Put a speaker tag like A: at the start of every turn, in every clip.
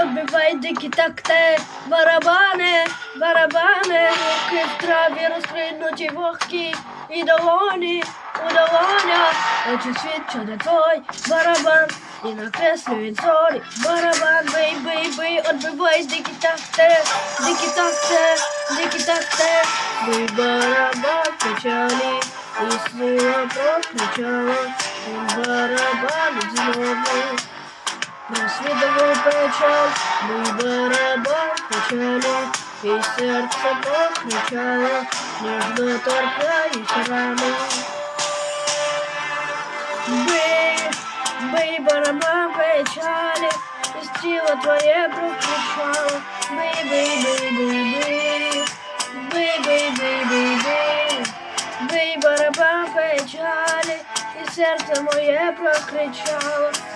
A: Оббивай дикі такти, барабани, барабани, руки в траві розкринуті вогкі і долоні, у долонях, очі свідчать де твой барабан, і накреслюють зорі, барабан, бий, бий, бий, отбивай дикі такти, дикі такти, дикі такти, бий барабан, печалі, і сила прокричала, і барабан знову. Просвідував печаль, мій барабан печалі, і серце прокричало, ніжно торкаюсь рани. Бий, бий барабан печалі, і тіло твоє прокричало, бий, бий, бий, бий, бий, бий, бий, бий, бий, бий, бий барабан печалі, і серце моє прокричало,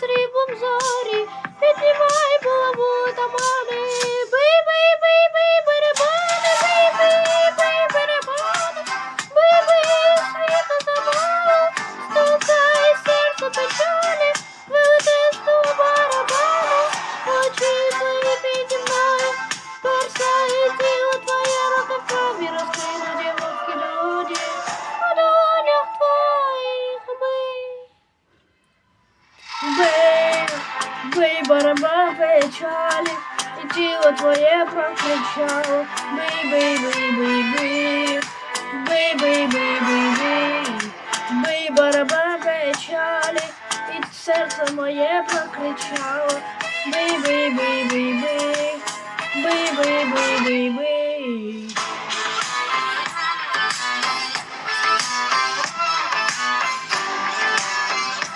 A: срібом зорі, піднімай. Бей, барабан печалі, і тіло твоє прокричало. Бей, бий, бий, бий, бий, бей, бий, бий, бий, бей, бий барабан печалі, і серце моє прокричало. Бей, бий, бий, бий, бий, бий, бий, бий, бий, бей.